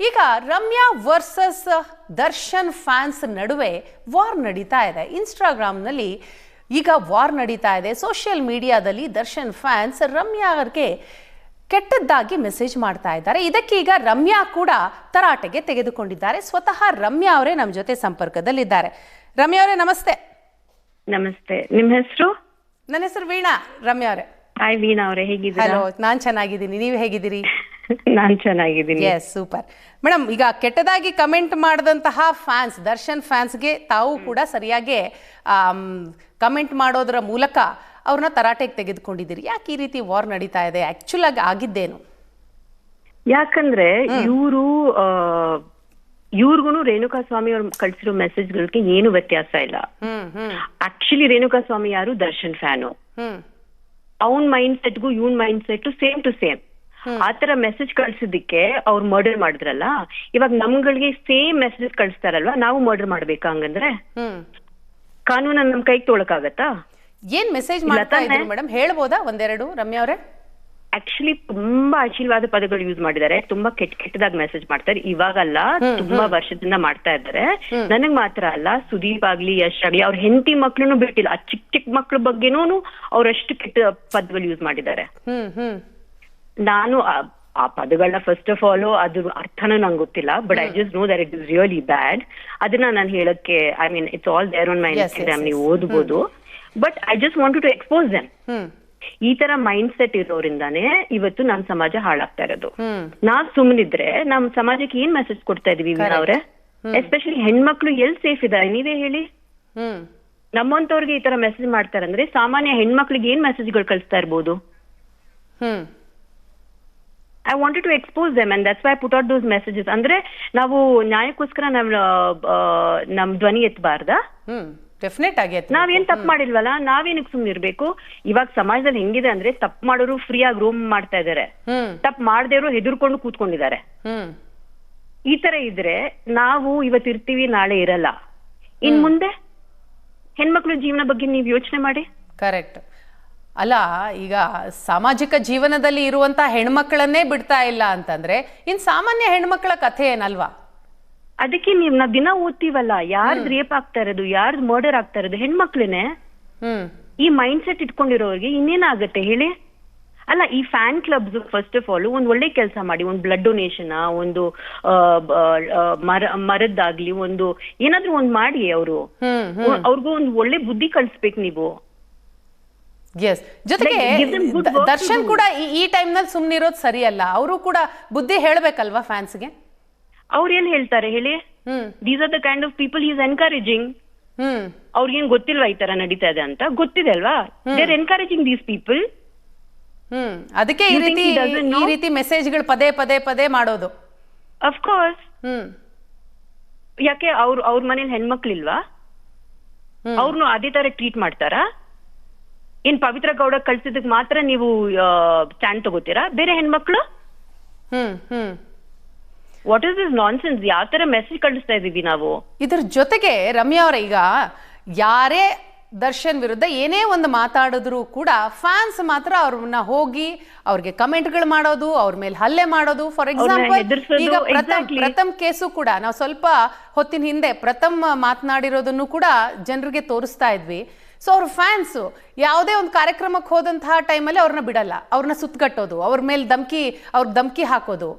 ಈಗ Ramya versus Darshan fans ನಡುವೆ war ನಡೀತಾ ಇದೆ. ಇನ್ಸ್ಟಾಗ್ರಾಮ್ನಲ್ಲಿ ಈಗ ವಾರ್ ನಡೀತಾ ಇದೆ. ಸೋಷಿಯಲ್ ಮೀಡಿಯಾದಲ್ಲಿ ದರ್ಶನ್ ಫ್ಯಾನ್ಸ್ ರಮ್ಯಾ ಅವ್ರಿಗೆ ಕೆಟ್ಟದ್ದಾಗಿ ಮೆಸೇಜ್ ಮಾಡ್ತಾ ಇದ್ದಾರೆ. ಇದಕ್ಕೀಗ ರಮ್ಯಾ ಕೂಡ ತರಾಟೆಗೆ ತೆಗೆದುಕೊಂಡಿದ್ದಾರೆ. ಸ್ವತಃ ರಮ್ಯಾ ಅವರೇ ನಮ್ಮ ಜೊತೆ ಸಂಪರ್ಕದಲ್ಲಿದ್ದಾರೆ. ರಮ್ಯಾ ಅವರೇ ನಮಸ್ತೆ. ನಮಸ್ತೆ. ನಿಮ್ ಹೆಸರು? ನನ್ನ ಹೆಸರು ವೀಣಾ ರಮ್ಯಾ ಅವರೇ. ಹಾಯ್ ವೀಣಾ ಅವರೇ. ಹೇಗಿದ್ದೀರಾ? ಹಲೋ ನಾನ್ ಚೆನ್ನಾಗಿದ್ದೀನಿ. ನೀವು ಹೇಗಿದ್ದೀರಿ? ನಾನ್ ಚೆನ್ನಾಗಿದ್ದೀನಿ. ಎಸ್ ಸೂಪರ್ ಮೇಡಮ್ ಈಗ ಕೆಟ್ಟದಾಗಿ ಕಮೆಂಟ್ ಮಾಡಿದಂತಹ ಫ್ಯಾನ್ಸ್ ದರ್ಶನ್ ಫ್ಯಾನ್ಸ್ಗೆ ತಾವು ಕೂಡ ಸರಿಯಾಗಿ ಕಮೆಂಟ್ ಮಾಡೋದರ ಮೂಲಕ ಅವ್ರನ್ನ ತರಾಟೆಗೆ ತೆಗೆದುಕೊಂಡಿದ್ದೀರಿ. ಯಾಕೆ ಈ ರೀತಿ ವಾರ್ ನಡೀತಾ ಇದೆ? ಆಕ್ಚುಲ್ ಆಗಿ ಆಗಿದ್ದೇನು? ಯಾಕಂದ್ರೆ ಇವರು ಇವ್ರಿಗೂ ರೇಣುಕಾ ಸ್ವಾಮಿ ಅವ್ರು ಕಳ್ಸಿರೋ ಮೆಸೇಜ್ಗಳಿಗೆ ಏನು ವ್ಯತ್ಯಾಸ ಇಲ್ಲ. ಆಕ್ಚುಲಿ ರೇಣುಕಾ ಸ್ವಾಮಿ ಯಾರು? ದರ್ಶನ್ ಫ್ಯಾನು ಅವನ್ ಮೈಂಡ್ ಸೆಟ್ಗೂ ಇವನ್ mind set same to same ಆತರ ಮೆಸೇಜ್ ಕಳ್ಸಿದ್ದಕ್ಕೆ ಅವ್ರು ಮರ್ಡರ್ ಮಾಡಿದ್ರಲ್ಲ ಇವಾಗ ನಮ್ಗಳಿಗೆ ಸೇಮ್ ಮೆಸೇಜ್ ಕಳಿಸ್ತಾರಲ್ವಾ ನಾವು ಮರ್ಡರ್ ಮಾಡ್ಬೇಕಾ ಹಂಗಂದ್ರೆ? ಕಾನೂನ ನಮ್ ಕೈಗೆ ತೊಳಕಾಗತ್ತಾ? ಏನ್ ಮೆಸೇಜ್ ಮಾಡ್ತಾ ಇದ್ರು ಮೇಡಮ್ ಹೇಳ್ಬೋದಾ ಒಂದೆರಡು? ರಮ್ಯಾ ಅವರೇ? ಆಕ್ಚುಲಿ ತುಂಬಾ ಆಶೀರ್ವಾದ ಪದಗಳು ಯೂಸ್ ಮಾಡಿದ್ದಾರೆ ತುಂಬಾ ಕೆಟ್ಟ ಕೆಟ್ಟದಾಗ ಮೆಸೇಜ್ ಮಾಡ್ತಾರೆ. ಇವಾಗಲ್ಲ ತುಂಬಾ ವರ್ಷದಿಂದ ಮಾಡ್ತಾ ಇದ್ದಾರೆ. ನನಗ್ ಮಾತ್ರ ಅಲ್ಲ ಸುದೀಪ್ ಆಗ್ಲಿ ಯಶ್ ಆಗ್ಲಿ ಅವ್ರ ಹೆಂಡತಿ ಮಕ್ಳುನು ಬಿಟ್ಟಿಲ್ಲ. ಆ ಚಿಕ್ಕ ಚಿಕ್ಕ ಮಕ್ಳ ಬಗ್ಗೆನೂ ಅವ್ರಷ್ಟು ಕೆಟ್ಟ ಪದಗಳು ಯೂಸ್ ಮಾಡಿದ್ದಾರೆ. ನಾನು ಆ- ಪದಗಳನ್ನ ಫಸ್ಟ್ ಆಫ್ ಆಲ್ ಅದ್ರ ಅರ್ಥನೂ ನಂಗೆ ಗೊತ್ತಿಲ್ಲ but I just know that it is really bad ಅದನ್ನ ನಾನು ಹೇಳಕ್ಕೆ I mean it's all there on my Instagram ನೀವು ಓದ್ಬೋದು. But I just want to expose them ಈ ತರ ಮೈಂಡ್ ಸೆಟ್ ಇರೋರಿಂದಾನೇ ಇವತ್ತು ನಮ್ ಸಮಾಜ ಹಾಳಾಗ್ತಾ ಇರೋದು. ನಾವ್ ಸುಮ್ಮನಿದ್ರೆ ನಮ್ ಸಮಾಜಕ್ಕೆ ಏನ್ ಮೆಸೇಜ್ ಕೊಡ್ತಾ ಇದೀವಿ ಅವ್ರೆ? ಎಸ್ಪೆಷಲಿ ಹೆಣ್ಮಕ್ಳು ಎಲ್ ಸೇಫ್ ಇದಾರೆ? ನೀವೇ ಹೇಳಿ. ನಮ್ಮಂತವ್ರಿಗೆ ಈ ತರ ಮೆಸೇಜ್ ಮಾಡ್ತಾರಂದ್ರೆ ಸಾಮಾನ್ಯ ಹೆಣ್ಮಕ್ಳಿಗೆ ಏನ್ ಮೆಸೇಜ್ಗಳು ಕಳಿಸ್ತಾ ಇರ್ಬೋದು? I wanted to expose them and that's why put out those messages ಅಂದ್ರೆ ನಾವು ನ್ಯಾಯಕ್ಕೋಸ್ಕರ ನಮ್ ಆ, ನಮ್ ಧ್ವನಿ ಎತ್ತಬಾರ್ದ ಡೆಫಿನೆಟ್ ಆಗಿ. ನಾವೇನ್ ತಪ್ಪು ಮಾಡಿಲ್ವಲ್ಲ ನಾವೇನಕ್ ಸುಮ್ನಿರ್ಬೇಕು ಇವಾಗ ಸಮಾಜದಲ್ಲಿ ಹೆಂಗಿದೆ ಅಂದ್ರೆ ತಪ್ಪು ಮಾಡೋರು ಫ್ರೀ ಆಗಿ ರೂಮ್ ಮಾಡ್ತಾ ಇದಾರೆ. ತಪ್ಪು ಮಾಡದೇವ್ರು ಹೆದರ್ಕೊಂಡು ಕೂತ್ಕೊಂಡಿದ್ದಾರೆ. ಈ ತರ ಇದ್ರೆ ನಾವು ಇವತ್ತು ಇರ್ತೀವಿ ನಾಳೆ ಇರಲ್ಲ. ಇನ್ ಮುಂದೆ ಹೆಣ್ಮಕ್ಳು ಜೀವನ ಬಗ್ಗೆ ನೀವು ಯೋಚನೆ ಮಾಡಿ. ಕರೆಕ್ಟ್ ಅಲ್ಲ ಈಗ ಸಾಮಾಜಿಕ ಜೀವನದಲ್ಲಿ ಇರುವಂತ ಹೆಣ್ಮಕ್ಳನ್ನೇ ಬಿಡ್ತಾ ಇಲ್ಲ ಅಂತಂದ್ರೆ ಇನ್ ಸಾಮಾನ್ಯ ಹೆಣ್ಮಕ್ಳ ಕಥೆ ಏನಲ್ವಾ? ಅದಕ್ಕೆ ನೀವ್ ನಾವ್ ದಿನ ಓದ್ತೀವಲ್ಲ ಯಾರ್ದ್ ರೇಪ್ ಆಗ್ತಾ ಇರೋದು ಯಾರ್ದ್ ಮರ್ಡರ್ ಆಗ್ತಾ ಇರೋದು ಹೆಣ್ಮಕ್ಳೇನೆ? ಈ ಮೈಂಡ್ ಸೆಟ್ ಇಟ್ಕೊಂಡಿರೋರಿಗೆ ಇನ್ನೇನಾಗತ್ತೆ ಹೇಳಿ? ಅಲ್ಲ ಈ fan clubs first of all ಒಂದ್ ಒಳ್ಳೆ ಕೆಲಸ ಮಾಡಿ ಒಂದ್ ಬ್ಲಡ್ ಡೊನೇಷನ್ ಒಂದು ಮರ ಮರದ್ದಾಗ್ಲಿ ಒಂದು ಏನಾದ್ರೂ ಒಂದ್ ಮಾಡಿ ಅವರು. ಅವ್ರಿಗೂ ಒಂದ್ ಒಳ್ಳೆ ಬುದ್ಧಿ ಕಳ್ಸ್ಬೇಕು ನೀವು. ಎಸ್ ಜೊತೆಗೆ ದರ್ಶನ್. ಕೂಡ ಈ ಈ ಟೈಮ್ನಲ್ಲಿ ಸುಮ್ಮನಿರೋದು ಸರಿಯಲ್ಲ. ಅವರು ಕೂಡ ಬುದ್ಧಿ ಹೇಳ್ಬೇಕಲ್ವಾ ಫ್ಯಾನ್ಸ್ಗೆ ಅವ್ರ ಏನ್ ಹೇಳ್ತಾರೆ ಹೇಳಿ? These are the kind of people is encouraging ಅವ್ರಿಗೇನ್ ಗೊತ್ತಿಲ್ವಾ ಈ ತರ ನಡೀತಾ ಇದೆ ಅಂತ? ಗೊತ್ತಿದೆ ಅಲ್ವಾ? They are encouraging these people hmm. ಅದಕ್ಕೆ ಈ ರೀತಿ? ಈ ರೀತಿ ಮೆಸೇಜ್ಗಳು ಪದೇ ಪದೇ ಪದೇ ಮಾಡೋದು. Of course hmm. ಯಾಕೆ ಅವ್ರ ಅವ್ರ ಮನೇಲಿ ಹೆಣ್ಮಕ್ಳಿಲ್ವಾ. ಅವ್ರನ್ನು ಅದೇ ತರ ಟ್ರೀಟ್ ಮಾಡ್ತಾರಾ? ಏನ್ ಪವಿತ್ರ ಗೌಡ ಕಳ್ಸಿದಕ್ ಮಾತ್ರ ನೀವು ಸ್ಟ್ಯಾಂಡ್ ತಗೋತೀರಾ? ಬೇರೆ ಹೆಣ್ಮಕ್ಳು? Hmm hmm. What is this nonsense ಯಾವ ತರ ಮೆಸೇಜ್ ಕಳಿಸ್ತಾ ಇದೀವಿ ನಾವು? ಇದ್ರ ಜೊತೆಗೆ ರಮ್ಯಾ ಅವರ ಈಗ ಯಾರೇ ದರ್ಶನ್ ವಿರುದ್ಧ ಏನೇ ಒಂದು ಮಾತಾಡಿದ್ರು ಕೂಡ ಫ್ಯಾನ್ಸ್ ಮಾತ್ರ ಅವ್ರನ್ನ ಹೋಗಿ ಅವ್ರಿಗೆ ಕಮೆಂಟ್ಗಳು ಮಾಡೋದು ಅವ್ರ ಮೇಲೆ ಹಲ್ಲೆ ಮಾಡೋದು. ಫಾರ್ ಎಕ್ಸಾಂಪಲ್ ಈಗ ಪ್ರಥಮ್ ಪ್ರಥಮ್ ಕೇಸು ಕೂಡ ನಾವು ಸ್ವಲ್ಪ ಹೊತ್ತಿನ ಹಿಂದೆ ಪ್ರಥಮ್ ಮಾತನಾಡಿರೋದನ್ನು ಕೂಡ ಜನರಿಗೆ ತೋರಿಸ್ತಾ ಇದ್ವಿ. ಸೊ ಅವ್ರ ಫ್ಯಾನ್ಸು ಯಾವುದೇ ಒಂದು ಕಾರ್ಯಕ್ರಮಕ್ಕೆ ಹೋದಂತಹ ಟೈಮಲ್ಲಿ ಅವ್ರನ್ನ ಬಿಡಲ್ಲ. ಅವ್ರನ್ನ ಸುತ್ತಗಟ್ಟೋದು ಅವ್ರ ಮೇಲೆ ಧಮಕಿ ಅವ್ರ ಧಮಕಿ ಹಾಕೋದು.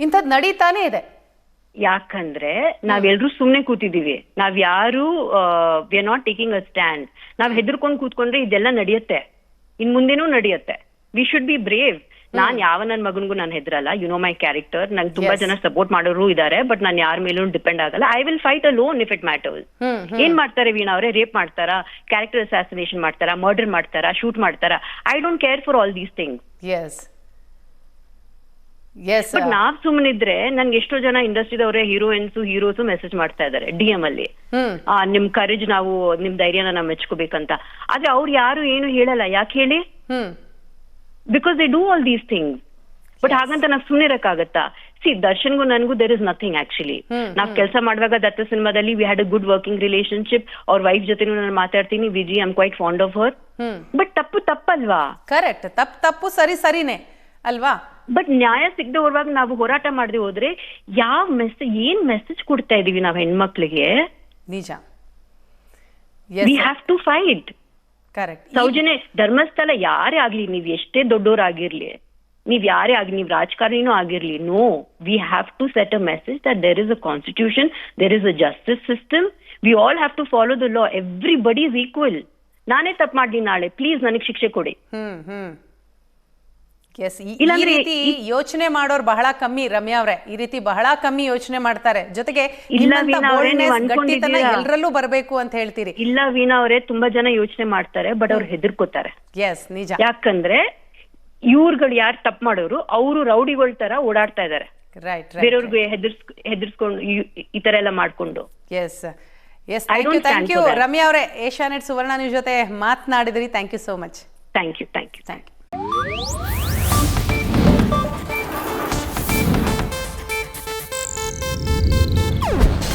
ಇಂಥದ್ದು ನಡೀತಾನೆ ಇದೆ. ಯಾಕಂದ್ರೆ ನಾವೆಲ್ಲರೂ ಸುಮ್ನೆ ಕೂತಿದೀವಿ ನಾವ್ ಯಾರು we are not taking a stand ನಾವ್ ಹೆದರ್ಕೊಂಡು ಕೂತ್ಕೊಂಡ್ರೆ ಇದೆಲ್ಲ ನಡೆಯುತ್ತೆ. ಇನ್ ಮುಂದೆನೂ ನಡೆಯುತ್ತೆ. ವಿ ಶುಡ್ ಬಿ ಬ್ರೇವ್ ನಾನ್ ಯಾವ ನನ್ ಮಗನ್ಗೂ ನಾನು ಹೆದ್ರಲ್ಲ. ಯು ನೋ ಮೈ ಕ್ಯಾರೆಕ್ಟರ್ ನಂಗೆ ತುಂಬಾ ಜನ ಸಪೋರ್ಟ್ ಮಾಡೋರು ಇದಾರೆ ಬಟ್ ನಾನು ಯಾರ ಮೇಲೂ ಡಿಪೆಂಡ್ ಆಗಲ್ಲ. I will fight alone if it matters ಏನ್ ಮಾಡ್ತಾರೆ ವೀಣಾ ಅವರೇ? ರೇಪ್ ಮಾಡ್ತಾರಾ ಕ್ಯಾರೆಕ್ಟರ್ ಅಸಾಸಿನೇಷನ್ ಮಾಡ್ತಾರಾ ಮರ್ಡರ್ ಮಾಡ್ತಾರಾ ಶೂಟ್ ಮಾಡ್ತಾರಾ. I don't care for all these things but ನಾವ್ ಸುಮ್ಮನಿದ್ರೆ ನನ್ಗೆ ಎಷ್ಟೋ ಜನ ಇಂಡಸ್ಟ್ರಿದವ್ರೆ ಹೀರೋಯಿನ್ಸ್ ಹೀರೋಸ್ ಮೆಸೇಜ್ ಮಾಡ್ತಾ ಇದಾರೆ ಡಿ ಎಂ ಅಲ್ಲಿ. ಆ ನಿಮ್ ಕರೇಜ್ ನಾವು ನಿಮ್ ಧೈರ್ಯನ ನಾವು ಮೆಚ್ಕೋಬೇಕಂತ. ಆದ್ರೆ ಅವ್ರು ಯಾರು ಏನು ಹೇಳಲ್ಲ. ಯಾಕೆ ಹೇಳಿ? Because they do all these things but ಹಾಗಂತ ನಾವು ಸುಮ್ಮನೆ ಇರಕ್ಕಾಗತ್ತಾ? ಸಿ ದರ್ಶನ್ಗೂ ನನ್ಗೂ ದೇರ್ ಇಸ್ ನಥಿಂಗ್ ಆಕ್ಚುಲಿ ನಾವ್ ಕೆಲಸ ಮಾಡುವಾಗ ದತ್ತ ಸಿನಿಮಾದಲ್ಲಿ we had a good working relationship ಅವ್ರ ವೈಫ್ ಜೊತೆ ನಾನು ಮಾತಾಡ್ತೀನಿ. Viji I'm quite fond of her but ತಪ್ಪು ತಪ್ಪಲ್ವಾ? ಕರೆಕ್ಟ್ ತಪ್ಪು ತಪ್ಪು ಸರಿ ಸರಿನೇ. ಅಲ್ವಾ? ಬಟ್ ನ್ಯಾಯ ಸಿಗದೆ ನಾವು ಹೋರಾಟ ಮಾಡದೆ ಹೋದ್ರೆ ಯಾವ ಮೆಸೇಜ್ ಏನ್ ಮೆಸೇಜ್ ಕೊಡ್ತಾ ಇದೀವಿ ನಾವ್ ಹೆಣ್ಮಕ್ಳಿಗೆ? ನಿಜ. We have to fight Soujanya Dharmasthala ಯಾರೇ ಆಗ್ಲಿ ನೀವ್ ಎಷ್ಟೇ ದೊಡ್ಡೋರಾಗಿರ್ಲಿ ನೀವ್ ಯಾರೇ ಆಗ್ಲಿ ನೀವ್ ರಾಜಕಾರಣಿನೂ ಆಗಿರ್ಲಿ no we have to set a message that there is a constitution there is a justice system we all have to follow the law everybody is equal ನಾನೇ ತಪ್ಪು ಮಾಡ್ಲಿ ನಾಳೆ ಪ್ಲೀಸ್ ನನಗೆ ಶಿಕ್ಷೆ ಕೊಡಿ. ಈ ರೀತಿ ಯೋಚನೆ ಮಾಡೋರು ಬಹಳ ಕಮ್ಮಿ ರಮ್ಯಾ ಅವ್ರೆ. ಈ ರೀತಿ ಬಹಳ ಕಮ್ಮಿ ಯೋಚನೆ ಮಾಡ್ತಾರೆ. ಜೊತೆಗೆ ಎಲ್ಲರಲ್ಲೂ ಬರಬೇಕು ಅಂತ ಹೇಳ್ತೀರಿ. ಇಲ್ಲ ವೀಣಾ ಅವರೇ ತುಂಬಾ ಜನ ಯೋಚನೆ ಮಾಡ್ತಾರೆ ಬಟ್ ಅವ್ರು ಹೆದರ್ಕೋತಾರೆ. ಎಸ್ ನಿಜ. ಯಾಕಂದ್ರೆ ಇವ್ರುಗಳು ಯಾರು ತಪ್ಪು ಮಾಡೋರು ಅವರು ರೌಡಿಗಳ ತರ ಓಡಾಡ್ತಾ ಇದಾರೆ. ಬೇರೆಯವ್ರಿಗೆ ಹೆದರ್ಸ್ ಹೆದರ್ಸ್ಕೊಂಡು ಈ- ತರ ಎಲ್ಲ ಮಾಡ್ಕೊಂಡು. Yes yes thank you thank you Ramya ಅವರೇ ಏಷ್ಯಾನೆಟ್ ಸುವರ್ಣ ನ್ಯೂಸ್ ಜೊತೆ ಮಾತನಾಡಿದ್ರಿ. Thank you so much thank you thank you thank you